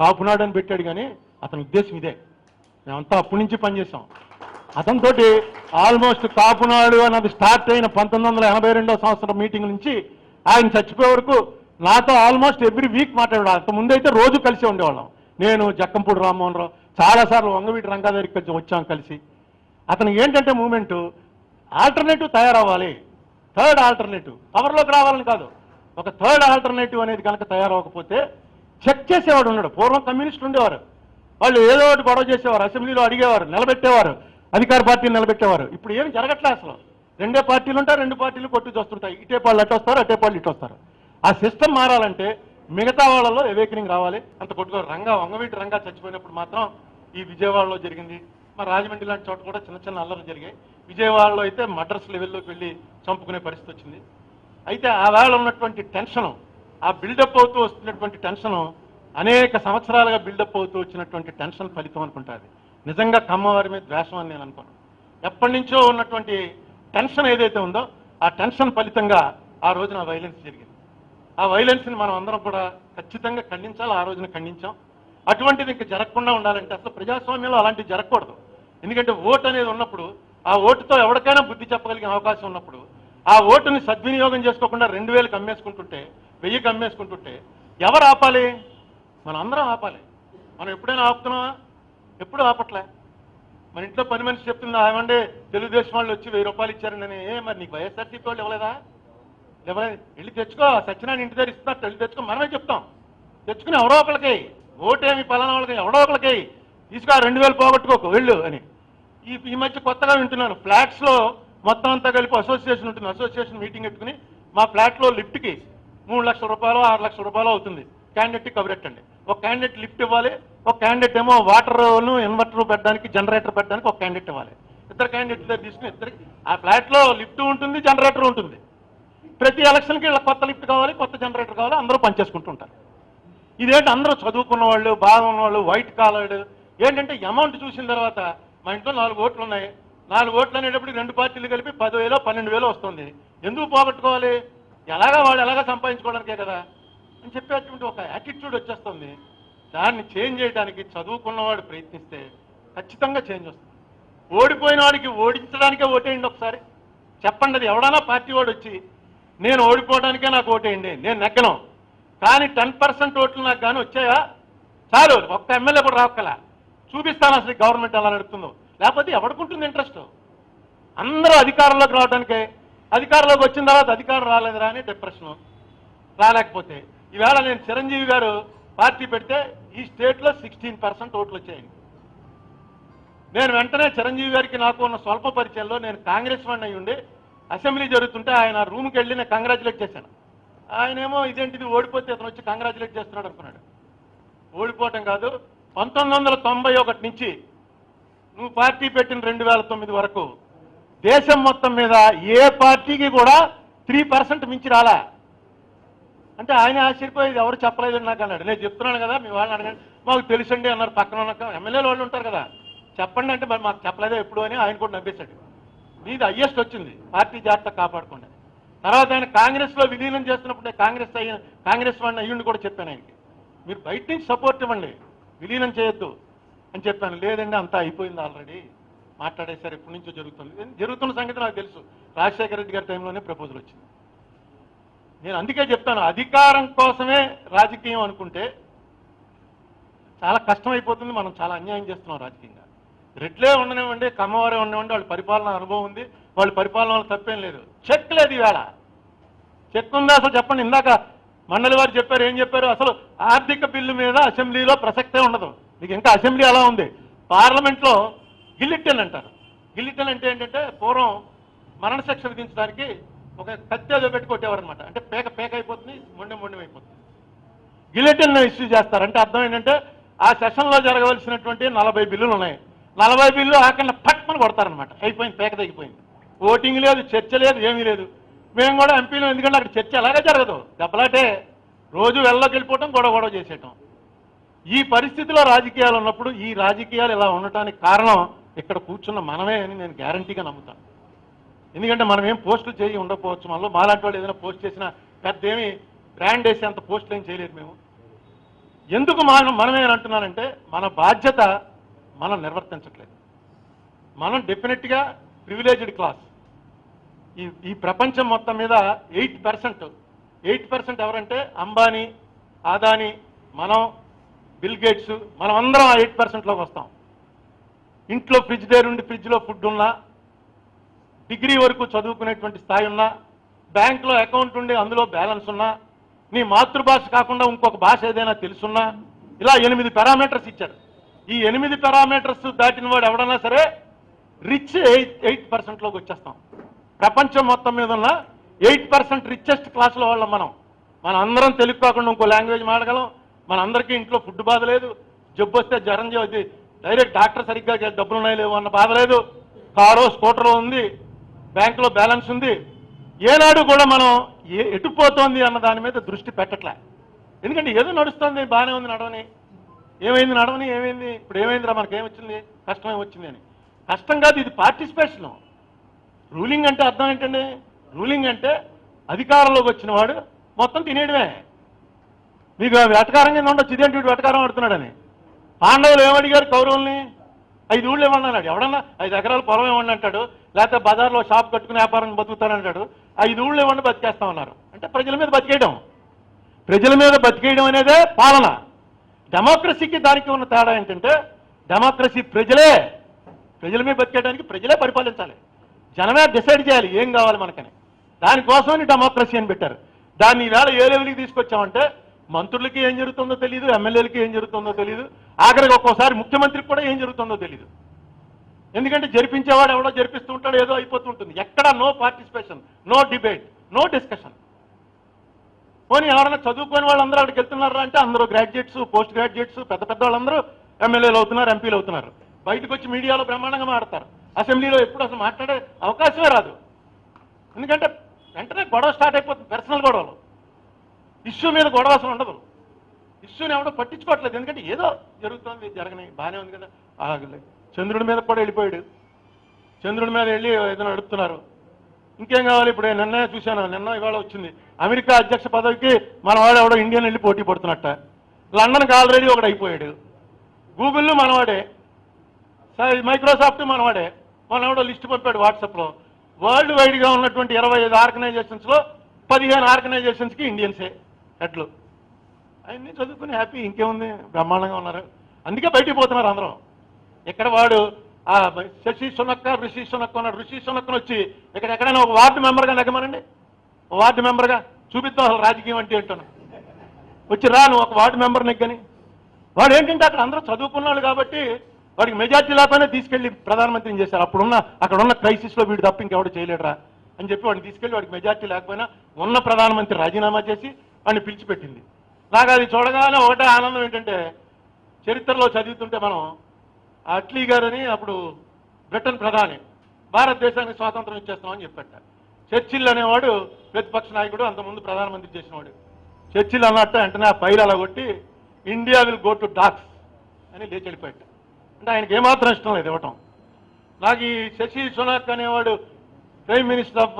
కాపునాడు అని పెట్టాడు కానీ అతని ఉద్దేశం ఇదే. మేమంతా అప్పటి నుంచి పనిచేసాం అతనితోటి ఆల్మోస్ట్ కాపునాడు అన్నది స్టార్ట్ అయిన పంతొమ్మిది వందల ఎనభై రెండో సంవత్సరం మీటింగ్ నుంచి ఆయన చచ్చిపోయే వరకు నాతో ఆల్మోస్ట్ ఎవ్రీ వీక్ మాట్లాడాడు అంత ముందైతే రోజు కలిసి ఉండేవాళ్ళం. నేను జక్కంపూడి రామ్మోహన్ రావు చాలాసార్లు వంగవీటి రంగా కొంచెం వచ్చాం కలిసి. అతనికి ఏంటంటే మూమెంటు ఆల్టర్నేటివ్ తయారవ్వాలి. Third alternative. పవర్లోకి రావాలని కాదు. ఒక థర్డ్ ఆల్టర్నేటివ్ అనేది కనుక తయారవ్వకపోతే చెక్ చేసేవాడు ఉన్నాడు. పూర్వం కమ్యూనిస్టులు ఉండేవారు. వాళ్ళు ఏదో ఒకటి గొడవ చేసేవారు. అసెంబ్లీలో అడిగేవారు. నిలబెట్టేవారు. అధికార పార్టీలు నిలబెట్టేవారు. ఇప్పుడు ఏం జరగట్లే అసలు. రెండే పార్టీలు ఉంటాయి రెండు పార్టీలు కొట్టు చూస్తుంటాయి ఇటే పాళ్ళు అటు వస్తారు అటే పాళ్ళు ఇటు వస్తారు. ఆ సిస్టమ్ మారాలంటే మిగతా వాళ్ళలో ఎవేకనింగ్ రావాలి. అంత కొట్టుకో రంగా వంగవీటి రంగా చచ్చిపోయినప్పుడు మాత్రం ఈ విజయవాడలో జరిగింది. మరి రాజమండ్రి లాంటి చోట కూడా చిన్న చిన్న అల్లర్లు జరిగాయి. విజయవాడలో అయితే మడ్రస్ లెవెల్లోకి వెళ్ళి చంపుకునే పరిస్థితి వచ్చింది. అయితే ఆ వేళ ఉన్నటువంటి టెన్షన్ ఆ బిల్డప్ అవుతూ వస్తున్నటువంటి టెన్షన్ అనేక సంవత్సరాలుగా బిల్డప్ అవుతూ వచ్చినటువంటి టెన్షన్ ఫలితం అనుకుంటారు నిజంగా కమ్మవారి మీద ద్వేషం అని నేను అనుకోను. ఎప్పటి నుంచో ఉన్నటువంటి టెన్షన్ ఏదైతే ఉందో ఆ టెన్షన్ ఫలితంగా ఆ రోజున ఆ వైలెన్స్ జరిగింది. ఆ వైలెన్స్ని మనం అందరం కూడా ఖచ్చితంగా ఖండించాలి ఆ రోజున ఖండించాం. అటువంటిది ఇంకా జరగకుండా ఉండాలంటే అసలు ప్రజాస్వామ్యంలో అలాంటివి జరగకూడదు. ఎందుకంటే ఓటు అనేది ఉన్నప్పుడు ఆ ఓటుతో ఎవరికైనా బుద్ధి చెప్పగలిగే అవకాశం ఉన్నప్పుడు ఆ ఓటుని సద్వినియోగం చేసుకోకుండా రెండు వేలకు అమ్మేసుకుంటుంటే వెయ్యికి అమ్మేసుకుంటుంటే ఎవరు ఆపాలి? మనం అందరం ఆపాలి. మనం ఎప్పుడైనా ఆపుతున్నావా ఎప్పుడు ఆపట్లే? మన ఇంట్లో పని మనిషి చెప్తుంది ఏమంటే తెలుగుదేశం వాళ్ళు వచ్చి వెయ్యి రూపాయలు ఇచ్చారని ఏ మరి నీకు వైఎస్ఆర్సీపీ వాళ్ళు ఇవ్వలేదా? ఇవ్వలేదు. వెళ్ళి తెచ్చుకో సత్యనారాయణ ఇంటి దగ్గర ఇస్తున్నారు వెళ్ళి తెచ్చుకో మనమే చెప్తాం. తెచ్చుకుని ఎవరో ఒకరికి ఓటేమి పలానా వాళ్ళకి ఎవరో ఒకరికి తీసుకో రెండు వేలు పోగొట్టుకోకు వెళ్ళు అని. ఈ ఈ మధ్య కొత్తగా వింటున్నాను ఫ్లాట్స్లో మొత్తం అంతా కలిపి అసోసియేషన్ ఉంటుంది అసోసియేషన్ మీటింగ్ పెట్టుకుని మా ఫ్లాట్లో లిఫ్ట్కి మూడు లక్షల రూపాయలు ఆరు లక్షల రూపాయలు అవుతుంది. క్యాండిడేట్కి కబురెట్టండి ఒక క్యాండిడేట్ లిఫ్ట్ ఇవ్వాలి ఒక క్యాండిడేట్ ఏమో వాటర్ ఇన్వర్టర్ పెట్టడానికి జనరేటర్ పెట్టడానికి ఒక క్యాండిడేట్ ఇవ్వాలి. ఇద్దరు క్యాండిడేట్ తీసుకుని ఇద్దరికి ఆ ఫ్లాట్లో లిఫ్ట్ ఉంటుంది జనరేటర్ ఉంటుంది. ప్రతి ఎలక్షన్కి ఇలా కొత్త లిఫ్ట్ కావాలి కొత్త జనరేటర్ కావాలి అందరూ పనిచేసుకుంటుంటారు ఇదేంటి అందరూ చదువుకున్న వాళ్ళు బాగా వాళ్ళు వైట్ కాలర్డ్ ఏంటంటే అమౌంట్ చూసిన తర్వాత మా ఇంట్లో నాలుగు ఓట్లు ఉన్నాయి. నాలుగు ఓట్లు అనేటప్పుడు రెండు పార్టీలు కలిపి పదివేలో పన్నెండు వేలు వస్తుంది. ఎందుకు పోగొట్టుకోవాలి? ఎలాగా వాళ్ళు ఎలాగ సంపాదించుకోవడానికే కదా అని చెప్పేటువంటి ఒక యాటిట్యూడ్ వచ్చేస్తుంది. దాన్ని చేంజ్ చేయడానికి చదువుకున్నవాడు ప్రయత్నిస్తే ఖచ్చితంగా చేంజ్ వస్తుంది. ఓడిపోయిన వాడికి ఓడించడానికే ఓటేయండి ఒకసారి. చెప్పండి అది ఎవడైనా పార్టీ వాడు వచ్చి నేను ఓడిపోవడానికే నాకు ఓటేయండి నేను నెగ్గను. కానీ టెన్ పర్సెంట్ ఓట్లు నాకు కానీ వచ్చాయా? చాలు ఒక్క ఎమ్మెల్యే కూడా రాక్కల. చూపిస్తాను అసలు గవర్నమెంట్ ఎలా నడుస్తుందో లేకపోతే ఎవడుకుంటుంది ఇంట్రెస్ట్ అందరూ అధికారంలోకి రావడానికే అధికారంలోకి వచ్చిన తర్వాత అధికారం రాలేదురా అని డిప్రెషన్ రాలేకపోతే. ఈవేళ నేను చిరంజీవి గారు పార్టీ పెడితే ఈ స్టేట్లో సిక్స్టీన్ పర్సెంట్ ఓట్లు వచ్చాయండి. నేను వెంటనే చిరంజీవి గారికి నాకు ఉన్న స్వల్ప పరిచయంలో నేను కాంగ్రెస్ వాడిని అయి ఉండి అసెంబ్లీ జరుగుతుంటే ఆయన రూమ్కి వెళ్ళి నేను కంగ్రాచులేట్ చేశాను. ఆయనేమో ఇదేంటిది ఓడిపోతే అతను వచ్చి కంగ్రాచులేట్ చేస్తున్నాడు అనుకున్నాడు. ఓడిపోవటం కాదు పంతొమ్మిది వందల తొంభై ఒకటి నుంచి నువ్వు పార్టీ పెట్టిన రెండు వేల తొమ్మిది వరకు దేశం మొత్తం మీద ఏ పార్టీకి కూడా త్రీ పర్సెంట్ మించి రాలా. అంటే ఆయన ఆశ్చర్యపోయేది ఎవరు చెప్పలేదు నాకు అన్నాడు. నేను చెప్తున్నాను కదా మీ వాళ్ళని అడగండి. మాకు తెలుసండి అన్నారు పక్కన ఉన్న ఎమ్మెల్యేలు వాళ్ళు ఉంటారు కదా. చెప్పండి అంటే మరి మాకు చెప్పలేదా ఎప్పుడు అని ఆయన కూడా నవ్వేశాడు. మీది హయ్యెస్ట్ వచ్చింది పార్టీ జాగ్రత్త కాపాడుకోండి. తర్వాత ఆయన కాంగ్రెస్లో విలీనం చేస్తున్నప్పుడు నేను కాంగ్రెస్ అయ్యి కాంగ్రెస్ వాడిని అయ్యుండి కూడా చెప్పాను ఆయనకి. మీరు బయట నుంచి సపోర్ట్ ఇవ్వండి విలీనం చేయొద్దు అని చెప్పాను. లేదండి అంతా అయిపోయింది ఆల్రెడీ. మాట్లాడేశారు ఎప్పటి నుంచో జరుగుతుంది. జరుగుతున్న సంగతి నాకు తెలుసు. రాజశేఖర రెడ్డి గారి టైంలోనే ప్రపోజల్ వచ్చింది. నేను అందుకే చెప్తాను అధికారం కోసమే రాజకీయం అనుకుంటే చాలా కష్టమైపోతుంది. మనం చాలా అన్యాయం చేస్తున్నాం రాజకీయంగా. రెడ్లే ఉండనివ్వండి కమ్మవారే ఉండనివ్వండి వాళ్ళ పరిపాలన అనుభవం ఉంది. వాళ్ళ పరిపాలన వల్ల తప్పేం లేదు. చెక్ లేదు ఈవేళ. చెక్ ఉందా అసలు చెప్పండి. ఇందాక మండలి వారు చెప్పారు ఏం చెప్పారు? అసలు ఆర్థిక బిల్లు మీద అసెంబ్లీలో ప్రసక్తే ఉండదు. మీకు ఇంకా అసెంబ్లీ అలా ఉంది. పార్లమెంట్లో గిల్లిటన్ అంటారు. గిల్లిటన్ అంటే ఏంటంటే పూర్వం మరణశిక్ష విధించడానికి ఒక కత్తి ఏదో పెట్టి కొట్టేవారనమాట అంటే పేక పేక అయిపోతుంది మొండెం మొండెం అయిపోతుంది. గిలెటిన్ ఇష్యూ చేస్తారు అంటే అర్థం ఏంటంటే ఆ సెషన్లో జరగవలసినటువంటి నలభై బిల్లులు ఉన్నాయి. నలభై బిల్లు ఆకుండా పక్కన కొడతారనమాట అయిపోయింది పేక తగ్గిపోయింది ఓటింగ్ లేదు చర్చ లేదు ఏమీ లేదు. మేము కూడా ఎంపీలు ఎందుకంటే అక్కడ చర్చ అలాగే జరగదు. దెబ్బలాటే రోజు వెళ్ళలోకి వెళ్ళిపోవటం గొడవ గొడవ చేసేయటం. ఈ పరిస్థితిలో రాజకీయాలు ఉన్నప్పుడు ఈ రాజకీయాలు ఇలా ఉండటానికి కారణం ఇక్కడ కూర్చున్న మనమే అని నేను గ్యారంటీగా నమ్ముతాను ఎందుకంటే మనం ఏం పోస్టులు చేయి ఉండకపోవచ్చు. మనలో మాలాంటి వాళ్ళు ఏదైనా పోస్ట్ చేసినా పెద్ద ఏమి బ్రాండ్ వేసి అంత పోస్టులు ఏం చేయలేదు మేము. ఎందుకు మనం మనమే అంటున్నానంటే మన బాధ్యత మనం నిర్వర్తించట్లేదు. మనం డెఫినెట్గా ప్రివిలేజ్డ్ క్లాస్ ఈ ఈ ప్రపంచం మొత్తం మీద ఎయిట్ పర్సెంట్ ఎయిట్ పర్సెంట్ ఎవరంటే అంబానీ ఆదాని మనం బిల్ గేట్స్ మనం అందరం ఆ ఎయిట్ పర్సెంట్లోకి వస్తాం. ఇంట్లో ఫ్రిడ్జ్ దగ్గర ఉండి ఫ్రిడ్జ్లో ఫుడ్ ఉన్నా డిగ్రీ వరకు చదువుకునేటువంటి స్థాయి ఉన్నా బ్యాంకులో అకౌంట్ ఉండి అందులో బ్యాలెన్స్ ఉన్నా నీ మాతృభాష కాకుండా ఇంకొక భాష ఏదైనా తెలుసున్నా ఇలా ఎనిమిది పారామీటర్స్ ఇచ్చారు ఈ ఎనిమిది పారామీటర్స్ దాటిన వాడు ఎవడన్నా సరే రిచ్ ఎయిట్ ఎయిట్ పర్సెంట్లోకి వచ్చేస్తాం. ప్రపంచం మొత్తం మీద ఉన్న ఎయిట్ పర్సెంట్ రిచెస్ట్ క్లాస్లో వాళ్ళం మనం. మన అందరం తెలుగు కాకుండా ఇంకో లాంగ్వేజ్ మాడగలం మన అందరికీ ఇంట్లో ఫుడ్ బాధ లేదు. జబ్బు వస్తే జ్వరం డైరెక్ట్ డాక్టర్ సరిగ్గా డబ్బులు ఉన్నాయి లేవు అన్న బాధ లేదు. కారో స్కూటరో ఉంది. బ్యాంకులో బ్యాలెన్స్ ఉంది. ఏనాడు కూడా మనం ఏ ఎటుపోతోంది అన్న దాని మీద దృష్టి పెట్టట్లే. ఎందుకంటే ఏదో నడుస్తుంది బాగానే ఉంది నడవని. ఏమైంది నడవని ఏమైంది? ఇప్పుడు ఏమైందిరా మనకి ఏమొచ్చింది కష్టమే వచ్చింది అని. కష్టం కాదు ఇది పార్టిసిపేషన్. రూలింగ్ అంటే అర్థం ఏంటండి? రూలింగ్ అంటే అధికారంలోకి వచ్చిన వాడు మొత్తం తినేయడమే. మీకు వెటకారం కింద ఉండొచ్చు ఇదేంటి వీడు వెటకారం ఆడుతున్నాడని. పాండవులు ఏమడిగారు కౌరవుల్ని? ఐదు ఊళ్ళు ఏమన్నాడు? ఎవడన్నా? ఐదు ఎకరాల పొలం ఇవ్వండి అంటాడు? లేకపోతే బజార్లో షాప్ కట్టుకుని వ్యాపారం బతుకుతానంటాడు? ఐదు ఊళ్ళు ఇవ్వండి బతికేస్తామన్నారు అంటే ప్రజల మీద బతికేయడం. ప్రజల మీద బతికేయడం అనేదే పాలన. డెమోక్రసీకి దానికి ఉన్న తేడా ఏంటంటే డెమోక్రసీ ప్రజలే ప్రజల మీద బతికేయడానికి ప్రజలే పరిపాలించాలి. జనమే డిసైడ్ చేయాలి ఏం కావాలి మనకని. దానికోసమని డెమోక్రసీ అని పెట్టారు. దాన్ని ఈవేళ ఏ లెవెల్కి తీసుకొచ్చామంటే మంత్రులకి ఏం జరుగుతుందో తెలియదు ఎమ్మెల్యేలకి ఏం జరుగుతుందో తెలియదు ఆఖరికి ఒక్కోసారి ముఖ్యమంత్రికి కూడా ఏం జరుగుతుందో తెలియదు ఎందుకంటే జరిపించేవాడు ఎవడో జరిపిస్తుంటాడు ఏదో అయిపోతుంటుంది. ఎక్కడ no participation no debate no discussion పోనీ ఎవరైనా చదువుకునే వాళ్ళందరూ అక్కడికి వెళ్తున్నారా అంటే అందరూ గ్రాడ్యుయేట్స్ పోస్ట్ గ్రాడ్యుయేట్స్ పెద్ద పెద్ద వాళ్ళందరూ ఎమ్మెల్యేలు అవుతున్నారు ఎంపీలు అవుతున్నారు. బయటకు వచ్చి మీడియాలో బ్రహ్మాండంగా మాడతారు అసెంబ్లీలో ఎప్పుడు అసలు మాట్లాడే అవకాశమే రాదు. ఎందుకంటే వెంటనే గొడవ స్టార్ట్ అయిపోతుంది పర్సనల్ గొడవలు. ఇష్యూ మీద గొడవ అసలు ఉండదు. ఇష్యూని ఎవడో పట్టించుకోవట్లేదు. ఎందుకంటే ఏదో జరుగుతుంది జరగని బాగానే ఉంది కదా. చంద్రుడి మీద కూడా వెళ్ళిపోయాడు. చంద్రుడి మీద వెళ్ళి ఏదైనా నడుపుతున్నారు ఇంకేం కావాలి? ఇప్పుడు నిన్న చూశాను నిన్న ఇవాళ వచ్చింది. అమెరికా అధ్యక్ష పదవికి మనవాడు ఎవడో ఇండియన్ వెళ్ళి పోటీ పడుతున్నట్ట. లండన్కి ఆల్రెడీ ఒకడు అయిపోయాడు. గూగుల్ మనవాడే. సరే మైక్రోసాఫ్ట్ మనవాడే. మనవాడు లిస్ట్ పంపాడు వాట్సాప్లో. వరల్డ్ వైడ్గా ఉన్నటువంటి ఇరవై ఐదు ఆర్గనైజేషన్స్లో పదిహేను ఆర్గనైజేషన్స్కి ఇండియన్సే. హెడ్లు అవన్నీ చదువుకుని హ్యాపీ ఇంకేముంది? బ్రహ్మాండంగా ఉన్నారు. అందుకే బయటికి పోతున్నారు అందరం. ఇక్కడ వాడు ఆ శశి సునక్క ఋషి సునక్క ఉన్నాడు. ఋషి సునక్కను వచ్చి ఇక్కడ ఎక్కడైనా ఒక వార్డు మెంబర్గా నెగ్గమనండి వార్డు మెంబర్గా చూపిద్దాం అసలు రాజకీయం అంటే ఏంటను వచ్చి రా నువ్వు ఒక వార్డు మెంబర్ నెగ్గని వాడు ఏంటంటే అక్కడ అందరూ చదువుకున్నాడు కాబట్టి వాడికి మెజార్టీ లేకపోయినా తీసుకెళ్ళి ప్రధానమంత్రిని చేశారు. అప్పుడున్న అక్కడ ఉన్న క్రైసిస్లో వీడు తప్ప ఇంకెవడు చేయలేడరా అని చెప్పి వాడిని తీసుకెళ్ళి వాడికి మెజార్టీ లేకపోయినా ఉన్న ప్రధానమంత్రి రాజీనామా చేసి అని పిలిచిపెట్టింది. నాకు అది చూడగానే ఒకటే ఆనందం ఏంటంటే చరిత్రలో చదువుతుంటే మనం అట్లీ గారని అప్పుడు బ్రిటన్ ప్రధాని భారతదేశానికి స్వాతంత్రం ఇచ్చేస్తామని చెప్పట. చర్చిల్ అనేవాడు ప్రతిపక్ష నాయకుడు అంతకుముందు ప్రధానమంత్రి చేసినవాడు. చర్చిల్ అన్నట్టు వెంటనే ఆ పైలు అలా కొట్టి India will go to dogs అని లేచి వెళ్ళిపోయాడు అంటే ఆయనకి ఏమాత్రం ఇష్టం లేదు ఇవ్వటం. నాకు ఈ శశి సునాక్ అనేవాడు ప్రైమ్ మినిస్టర్ ఆఫ్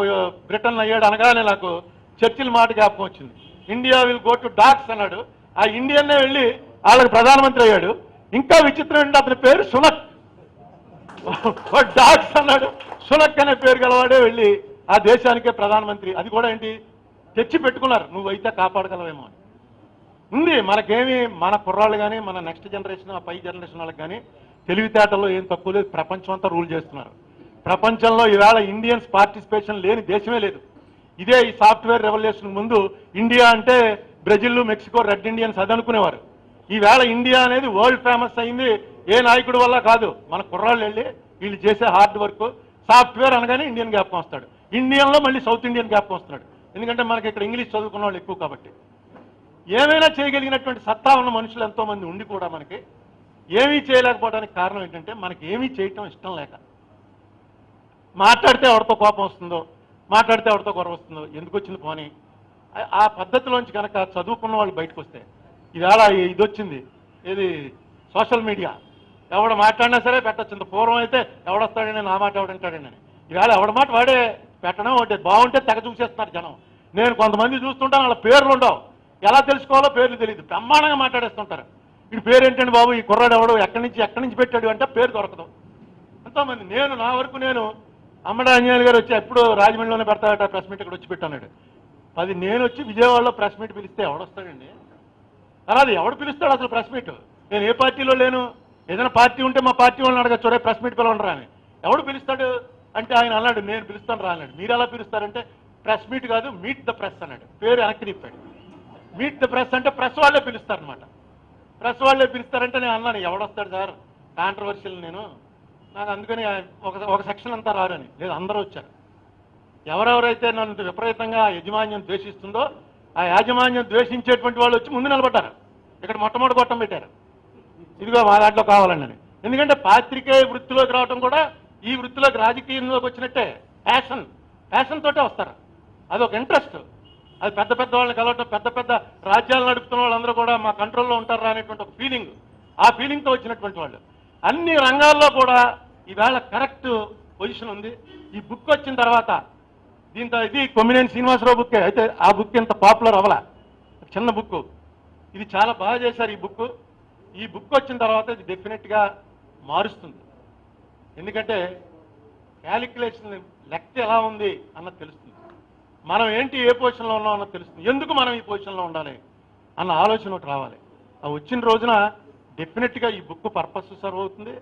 బ్రిటన్ అయ్యాడు అనగానే నాకు చర్చిల్ మాట జ్ఞాపకం వచ్చింది. India will go to dogs అన్నాడు. ఆ ఇండియన్నే వెళ్ళి వాళ్ళకి ప్రధానమంత్రి అయ్యాడు. ఇంకా విచిత్రం ఏంటంటే అతని పేరు సునక్. డాక్స్ అన్నాడు. సునక్ అనే పేరు గలవాడే వెళ్ళి ఆ దేశానికే ప్రధానమంత్రి. అది కూడా ఏంటి? తెచ్చి పెట్టుకున్నారు. నువ్వైతే కాపాడగలవేమో అని. ఉంది. మనకేమి మన కుర్రాళ్ళు కానీ మన నెక్స్ట్ జనరేషన్ ఆ పై జనరేషన్ వాళ్ళకి కానీ తెలివితేటల్లో ఏం తక్కువ లేదు. ప్రపంచం అంతా రూల్ చేస్తున్నారు. ప్రపంచంలో ఈవేళ ఇండియన్స్ పార్టిసిపేషన్ లేని దేశమే లేదు. ఇదే ఈ సాఫ్ట్వేర్ రెవల్యూషన్ ముందు ఇండియా అంటే బ్రెజిల్ మెక్సికో రెడ్ ఇండియన్స్ అది అనుకునేవారు ఈవేళ ఇండియా అనేది వరల్డ్ ఫేమస్ అయింది. ఏ నాయకుడి వల్ల కాదు. మన కుర్రాళ్ళు వెళ్ళి వీళ్ళు చేసే హార్డ్ వర్క్ సాఫ్ట్వేర్ అనగానే ఇండియన్ జ్ఞాపకం వస్తాడు. ఇండియన్లో మళ్ళీ సౌత్ ఇండియన్ జ్ఞాపకం వస్తున్నాడు. ఎందుకంటే మనకి ఇక్కడ ఇంగ్లీష్ చదువుకున్న వాళ్ళు ఎక్కువ కాబట్టి. ఏమైనా చేయగలిగినటువంటి సత్తా ఉన్న మనుషులు ఎంతో మంది ఉండి కూడా మనకి ఏమీ చేయలేకపోవడానికి కారణం ఏంటంటే మనకి ఏమీ చేయటం ఇష్టం లేక. మాట్లాడితే ఎవరితో కోపం వస్తుందో మాట్లాడితే ఎవరితో గొడవ వస్తుందో ఎందుకు వచ్చింది పోనీ? ఆ- పద్ధతిలోంచి కనుక చదువుకున్న వాళ్ళు బయటకు వస్తే ఇవాళ ఇది వచ్చింది ఇది సోషల్ మీడియా. ఎవడు మాట్లాడినా సరే పెట్టచ్చు పూర్వం అయితే ఎవడొస్తాడని నా మాట ఎవడంటాడని ఇవాళ ఎవడ మాట వాడే పెట్టడం ఒకటి బాగుంటే తెగ చూసేస్తున్నారు జనం. నేను కొంతమంది చూస్తుంటాను వాళ్ళ పేర్లు ఉండవు. ఎలా తెలుసుకోవాలో పేర్లు తెలియదు. బ్రహ్మాండంగా మాట్లాడేస్తుంటారు. ఈ పేరు ఏంటండి బాబు? ఈ కుర్రాడు ఎవడు? ఎక్కడి నుంచి ఎక్కడి నుంచి పెట్టాడు అంటే పేరు దొరకదు. ఎంతోమంది. నేను నా వరకు నేను అమ్మడ అంజనేయులు గారు వచ్చి ఎప్పుడు రాజమండ్రిలోనే పెడతాడట ప్రెస్ మీట్ ఇక్కడ వచ్చి పెట్టాడు అది నేను వచ్చి విజయవాడలో ప్రెస్ మీట్ పిలిస్తే ఎవడొస్తాడండి అలా అది ఎవడు పిలుస్తాడు అసలు ప్రెస్ మీట్ నేను ఏ పార్టీలో లేను? ఏదైనా పార్టీ ఉంటే మా పార్టీ వాళ్ళని అడగచ్చు చూడే ప్రెస్ మీట్ పిలవండి అని. ఎవడు పిలుస్తాడు? అంటే ఆయన అన్నాడు నేను పిలుస్తాను రా అన్నాడు. మీరు ఎలా పిలుస్తారంటే ప్రెస్ మీట్ కాదు మీట్ ద ప్రెస్ అన్నాడు. పేరు వెనక్కి తిప్పాడు. మీట్ ద ప్రెస్ అంటే ప్రెస్ వాళ్ళే పిలుస్తారనమాట ప్రెస్ వాళ్ళే పిలుస్తారంటే నేను అన్నాను ఎవడొస్తాడు సార్? కాంట్రవర్షియల్ నేను. నాకు అందుకని ఒక ఒక సెక్షన్ అంతా రారని. లేదు అందరూ వచ్చారు. ఎవరెవరైతే నన్ను విపరీతంగా యజమాన్యం ద్వేషిస్తుందో ఆ యాజమాన్యం ద్వేషించేటువంటి వాళ్ళు వచ్చి ముందు నిలబడ్డారు. ఇక్కడ మొట్టమొదటి గొట్టం పెట్టారు. ఇదిగో మా దాంట్లో కావాలండి ఎందుకంటే పాత్రికేయ వృత్తిలోకి రావడం కూడా ఈ వృత్తిలోకి రాజకీయంలోకి వచ్చినట్టే. ప్యాషన్ ప్యాషన్ తోటే వస్తారు. అది ఒక ఇంట్రెస్ట్ అది పెద్ద పెద్ద వాళ్ళని కలవటం పెద్ద పెద్ద రాజ్యాలు నడుపుతున్న వాళ్ళందరూ కూడా మా కంట్రోల్లో ఉంటారా అనేటువంటి ఒక ఫీలింగ్ ఆ ఫీలింగ్తో వచ్చినటువంటి వాళ్ళు. అన్ని రంగాల్లో కూడా ఈవేళ కరెక్ట్ పొజిషన్ ఉంది. ఈ బుక్ వచ్చిన తర్వాత దీంతో ఇది కొమ్మినేని శ్రీనివాసరావు బుక్ అయితే ఆ బుక్ ఇంత పాపులర్ అవ్వలా. చిన్న బుక్. ఇది చాలా బాగా చేశారు ఈ బుక్. ఈ బుక్ వచ్చిన తర్వాత ఇది డెఫినెట్గా మారుస్తుంది. ఎందుకంటే క్యాలిక్యులేషన్ లెక్క ఎలా ఉంది అన్నది తెలుస్తుంది. మనం ఏంటి ఏ పొజిషన్లో ఉన్నాం అన్నది తెలుస్తుంది. ఎందుకు మనం ఈ పొజిషన్లో ఉండాలి అన్న ఆలోచన ఒకటి రావాలి. ఆ వచ్చిన రోజున డెఫినెట్గా ఈ బుక్ పర్పస్ సర్వ్ అవుతుంది.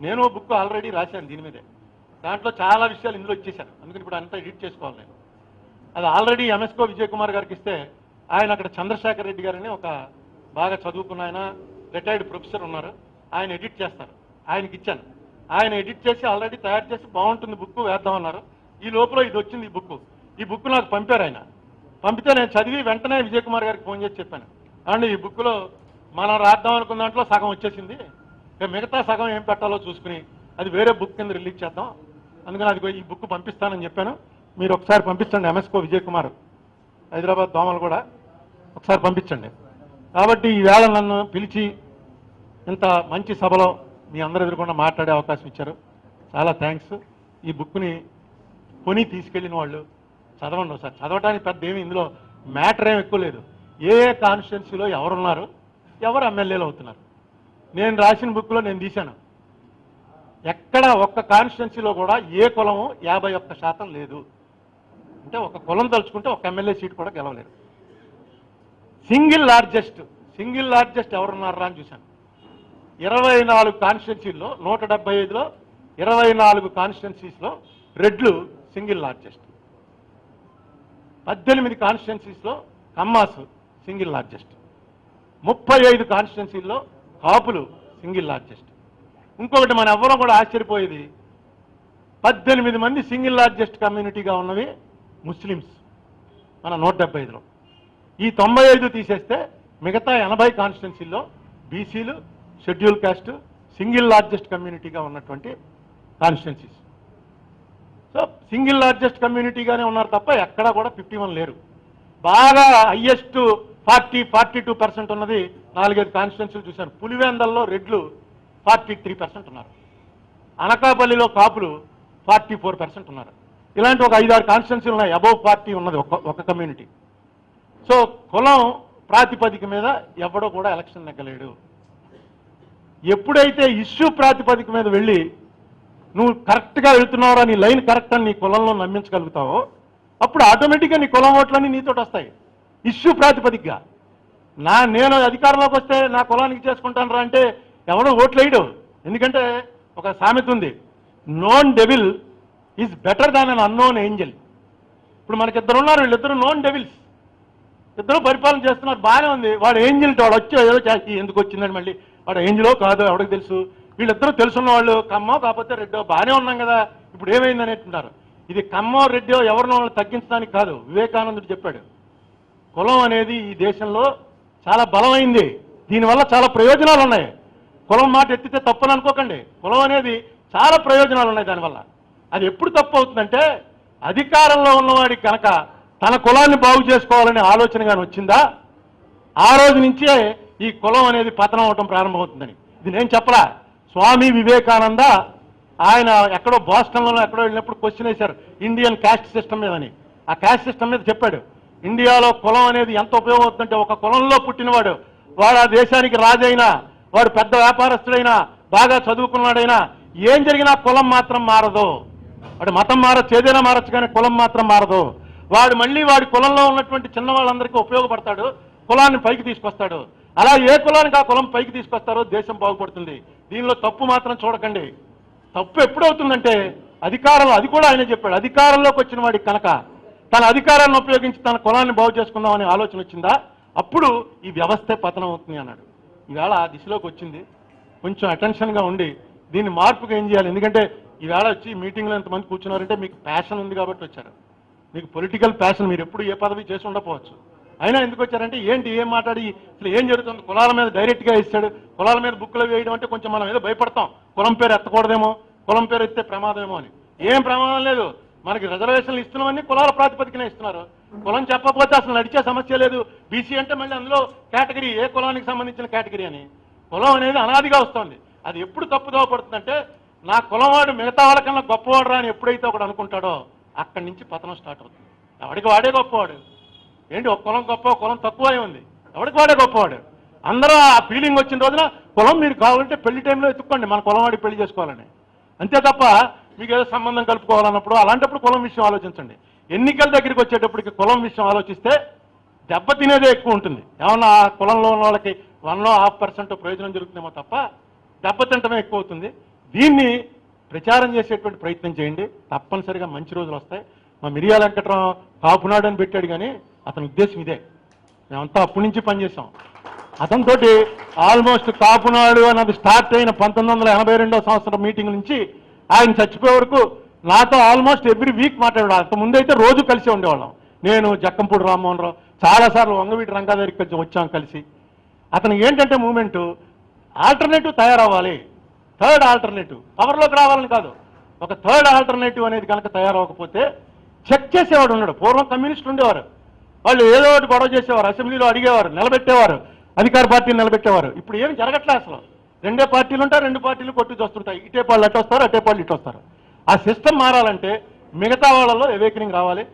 నేను ఓ బుక్ ఆల్రెడీ రాశాను దీని మీదే. దాంట్లో చాలా విషయాలు ఇందులో ఇచ్చేశాను. అందుకని ఇప్పుడు అంతా ఎడిట్ చేసుకోవాలి నేను. అది ఆల్రెడీ ఎంఎస్కో విజయ్ కుమార్ గారికి ఇస్తే ఆయన అక్కడ చంద్రశేఖర్ రెడ్డి గారని ఒక బాగా చదువుకున్న ఆయన రిటైర్డ్ ప్రొఫెసర్ ఉన్నారు. ఆయన ఎడిట్ చేస్తారు. ఆయనకి ఇచ్చాను. ఆయన ఎడిట్ చేసి ఆల్రెడీ తయారు చేసి బాగుంటుంది బుక్ వేద్దామన్నారు ఈ లోపల ఇది వచ్చింది ఈ బుక్. ఈ బుక్ నాకు పంపారు ఆయన. పంపితే నేను చదివి వెంటనే విజయ్ కుమార్ గారికి ఫోన్ చేసి చెప్పాను. అండ్ ఈ బుక్లో మనం రాద్దాం అనుకున్న దాంట్లో సగం వచ్చేసింది. ఇక మిగతా సగం ఏం పెట్టాలో చూసుకుని అది వేరే బుక్ కింద రిలీజ్ చేద్దాం. అందుకని అది ఈ బుక్ పంపిస్తానని చెప్పాను. మీరు ఒకసారి పంపించండి ఎంఎస్కో విజయ్ కుమార్. హైదరాబాద్ దోమలు కూడా ఒకసారి పంపించండి. కాబట్టి ఈవేళ నన్ను పిలిచి ఇంత మంచి సభలో మీ అందరి ఎదురుకుండా మాట్లాడే అవకాశం ఇచ్చారు. చాలా థ్యాంక్స్ ఈ బుక్ని కొని తీసుకెళ్ళిన వాళ్ళు చదవండి ఒకసారి. చదవడానికి పెద్ద ఏమి ఇందులో మ్యాటర్ ఏమి ఎక్కువ లేదు. ఏ ఏ కాన్స్టిట్యున్సీలో ఎవరున్నారు? ఎవరు ఎమ్మెల్యేలు అవుతున్నారు? నేను రాసిన బుక్లో నేను తీశాను. ఎక్కడ ఒక్క కాన్స్టిట్యున్సీలో కూడా ఏ కులము యాభై ఒక్క శాతం లేదు. అంటే ఒక కులం తలుచుకుంటే ఒక ఎమ్మెల్యే సీట్ కూడా గెలవలేరు. సింగిల్ లార్జెస్ట్ సింగిల్ లార్జెస్ట్ ఎవరున్నారా అని చూశాను. ఇరవై నాలుగు కాన్స్టిట్యున్సీల్లో నూట డెబ్బై ఐదులో ఇరవై నాలుగు కాన్స్టిట్యున్సీస్లో రెడ్లు సింగిల్ లార్జెస్ట్. పద్దెనిమిది కాన్స్టిట్యున్సీస్లో కమ్మాస్ సింగిల్ లార్జెస్ట్. ముప్పై ఐదు కాన్స్టిట్యున్సీల్లో కాపులు సింగిల్ లార్జెస్ట్ ఇంకొకటి మన ఎవరో కూడా ఆశ్చర్యపోయేది పద్దెనిమిది మంది సింగిల్ లార్జెస్ట్ కమ్యూనిటీగా ఉన్నవి ముస్లిమ్స్ మన నూట డెబ్బై ఐదులో ఈ తొంభై ఐదు తీసేస్తే మిగతా ఎనభై కాన్స్టిట్యున్సీల్లో బీసీలు షెడ్యూల్ కాస్ట్ సింగిల్ లార్జెస్ట్ కమ్యూనిటీగా ఉన్నటువంటి కాన్స్టిట్యున్సీస్ సో సింగిల్ లార్జెస్ట్ కమ్యూనిటీగానే ఉన్నారు తప్ప ఎక్కడా కూడా ఫిఫ్టీ వన్ లేరు. బాగా highest forty forty two percent ఉన్నది. నాలుగైదు కాన్స్టిట్యున్సీలు చూశాను. పులివేందల్లో రెడ్లు ఫార్టీ త్రీ పర్సెంట్ ఉన్నారు. అనకాపల్లిలో కాపులు ఫార్టీ ఫోర్ పర్సెంట్ ఉన్నారు. ఇలాంటి ఒక ఐదారు కాన్స్టిట్యున్సీలు ఉన్నాయి. అబౌవ్ పార్టీ ఉన్నది ఒక ఒక కమ్యూనిటీ. సో కులం ప్రాతిపదిక మీద ఎవడో కూడా ఎలక్షన్ నెగ్గలేడు. ఎప్పుడైతే ఇష్యూ ప్రాతిపదిక మీద వెళ్ళి నువ్వు కరెక్ట్గా వెళ్తున్నావురా నీ లైన్ కరెక్ట్ అని నీ కులంలో నమ్మించగలుగుతావో అప్పుడు ఆటోమేటిక్గా నీ కులం ఓట్లన్నీ నీతోటి వస్తాయి. ఇష్యూ ప్రాతిపదికగా. నా నేను అధికారంలోకి వస్తే నా కులానికి చేసుకుంటాను రా అంటే ఎవడో ఓట్లు వేయడు. ఎందుకంటే ఒక సామెత ఉంది known devil is better than an unknown angel ఇప్పుడు మనకి ఇద్దరు ఉన్నారు వీళ్ళిద్దరు నోన్ డెవిల్స్ ఇద్దరు పరిపాలన చేస్తున్నారు బాగానే ఉంది. వాడు ఏంజిల్ వాడు వచ్చి ఏదో చేసి ఎందుకు వచ్చిందని మళ్ళీ వాడు ఏంజిలో కాదు ఎవడికి తెలుసు. వీళ్ళిద్దరూ తెలుసున్న వాళ్ళు కమ్మో కాకపోతే రెడ్డో బాగానే ఉన్నాం కదా ఇప్పుడు ఏమైంది అనేట్టున్నారు ఇది కమ్మో రెడ్డో ఎవరినో వాళ్ళని తగ్గించడానికి కాదు వివేకానందుడు చెప్పాడు. కులం అనేది ఈ దేశంలో చాలా బలమైంది. దీనివల్ల చాలా ప్రయోజనాలు ఉన్నాయి కులం మాట ఎత్తితే తప్పని అనుకోకండి. కులం అనేది చాలా ప్రయోజనాలు ఉన్నాయి దానివల్ల. అది ఎప్పుడు తప్పు అవుతుందంటే అధికారంలో ఉన్నవాడికి కనుక తన కులాన్ని బాగు చేసుకోవాలనే ఆలోచన కానీ వచ్చిందా? ఆ రోజు నుంచే ఈ కులం అనేది పతనం అవటం ప్రారంభమవుతుందని. ఇది నేను చెప్పలా. స్వామి వివేకానంద ఆయన ఎక్కడో బాస్టన్లో ఎక్కడో వెళ్ళినప్పుడు క్వశ్చన్ వేశారు ఇండియన్ క్యాస్ట్ సిస్టమ్ మీదని ఆ క్యాస్ట్ సిస్టమ్ మీద చెప్పాడు ఇండియాలో కులం అనేది ఎంత ఉపయోగపడుతుందంటే ఒక కులంలో పుట్టినవాడు వాడు ఆ దేశానికి రాజైనా వాడు పెద్ద వ్యాపారస్తుడైనా బాగా చదువుకున్నాడైనా ఏం జరిగినా కులం మాత్రం మారదు. వాడు మతం మారచ్చు ఏదైనా మారచ్చు కానీ కులం మాత్రం మారదు. వాడు మళ్ళీ వాడి కులంలో ఉన్నటువంటి చిన్న వాళ్ళందరికీ ఉపయోగపడతాడు కులాన్ని పైకి తీసుకొస్తాడు. అలా ఏ కులానికి ఆ కులం పైకి తీసుకొస్తారో దేశం బాగుపడుతుంది. దీనిలో తప్పు మాత్రం చూడకండి. తప్పు ఎప్పుడు అవుతుందంటే అధికారంలో అది కూడా ఆయన చెప్పాడు అధికారంలోకి వచ్చిన వాడికి కనుక తన అధికారాన్ని ఉపయోగించి తన కులాన్ని బాగు చేసుకుందామనే ఆలోచన వచ్చిందా? అప్పుడు ఈ వ్యవస్థే పతనం అవుతుంది అన్నాడు. ఈవేళ ఆ దిశలోకి వచ్చింది. కొంచెం అటెన్షన్గా ఉండి దీన్ని మార్పుగా ఏం చేయాలి? ఎందుకంటే ఈవేళ వచ్చి మీటింగ్లో ఎంతమంది కూర్చున్నారంటే మీకు ప్యాషన్ ఉంది కాబట్టి వచ్చారు. మీకు పొలిటికల్ ప్యాషన్ మీరు ఎప్పుడు ఏ పదవి చేసి ఉండకపోవచ్చు. అయినా ఎందుకు వచ్చారంటే ఏంటి ఏం మాట్లాడి అసలు ఏం జరుగుతుంది? కులాల మీద డైరెక్ట్గా ఇస్తాడు కులాల మీద బుక్కులు వేయడం అంటే కొంచెం మనం ఏదో భయపడతాం. కులం పేరు ఎత్తకూడదేమో కులం పేరు ఎత్తే ప్రమాదమేమో అని. ఏం ప్రమాదం లేదు. మనకి రిజర్వేషన్లు ఇస్తున్నామని కులాల ప్రాతిపదికన ఇస్తున్నారు. కులం చెప్పకపోతే అసలు నడిచే సమస్య లేదు. బీసీ అంటే మళ్ళీ అందులో కేటగిరీ ఏ కులానికి సంబంధించిన కేటగిరీ అని. కులం అనేది అనాదిగా వస్తుంది. అది ఎప్పుడు తప్పుదోవ పడుతుందంటే నా కులవాడు మిగతా వాళ్ళకన్నా గొప్పవాడు రా అని ఎప్పుడైతే ఒకడు అనుకుంటాడో అక్కడి నుంచి పతనం స్టార్ట్ అవుతుంది. ఎవడికి వాడే గొప్పవాడు? ఏంటి ఒక కులం గొప్ప కులం తక్కువ అయి ఉంది. ఎవడికి వాడే గొప్పవాడు? అందరూ ఆ ఫీలింగ్ వచ్చిన రోజున కులం మీరు కావాలంటే పెళ్ళి టైంలో ఎత్తుక్కోండి. మన కులం వాడికి పెళ్ళి చేసుకోవాలని. అంతే తప్ప మీకు ఏదో సంబంధం కలుపుకోవాలన్నప్పుడు అలాంటప్పుడు కులం విషయం ఆలోచించండి. ఎన్నికల దగ్గరికి వచ్చేటప్పటికి కులం విషయం ఆలోచిస్తే దెబ్బ తినేదే ఎక్కువ ఉంటుంది. ఏమన్నా ఆ కులంలో ఉన్న వాళ్ళకి వన్లో హాఫ్ పర్సెంట్ ప్రయోజనం జరుగుతుందేమో తప్ప దెబ్బ తింటమే ఎక్కువ అవుతుంది. దీన్ని ప్రచారం చేసేటువంటి ప్రయత్నం చేయండి. తప్పనిసరిగా మంచి రోజులు వస్తాయి. మా మిరియాల వెంకటరావు కాపునాడు అని పెట్టాడు కానీ అతని ఉద్దేశం ఇదే. మేమంతా అప్పటి నుంచి పనిచేసాం అతనితోటి ఆల్మోస్ట్ కాపునాడు అన్నది స్టార్ట్ అయిన పంతొమ్మిది వందల ఎనభై రెండో సంవత్సరం మీటింగ్ నుంచి ఆయన చచ్చిపోయే వరకు నాతో ఆల్మోస్ట్ ఎవ్రీ వీక్ మాట్లాడాడు. అంత ముందైతే రోజు కలిసి ఉండేవాళ్ళం. నేను జక్కంపూడి రామ్మోహన్ రావు చాలాసార్లు వంగవీటి రంగా కొంచెం వచ్చాం కలిసి. అతను ఏంటంటే మూమెంటు ఆల్టర్నేటివ్ తయారవ్వాలి. థర్డ్ ఆల్టర్నేటివ్ పవర్లోకి రావాలని కాదు. ఒక థర్డ్ ఆల్టర్నేటివ్ అనేది కనుక తయారవ్వకపోతే చెక్ చేసేవాడు ఉన్నాడు. పూర్వం కమ్యూనిస్ట్ ఉండేవారు. వాళ్ళు ఏదో ఒకటి గొడవ చేసేవారు. అసెంబ్లీలో అడిగేవారు. నిలబెట్టేవారు. అధికార పార్టీని నిలబెట్టేవారు. ఇప్పుడు ఏం జరగట్లే అసలు. రెండే పార్టీలు ఉంటాయి రెండు పార్టీలు కొట్టి చూస్తుంటాయి. ఇటే పాళ్ళు అటు వస్తారు అటే పాళ్ళు ఇటు వస్తారు ఆ సిస్టమ్ మారాలంటే మిగతా వాళ్ళలో ఎవేకనింగ్ రావాలి.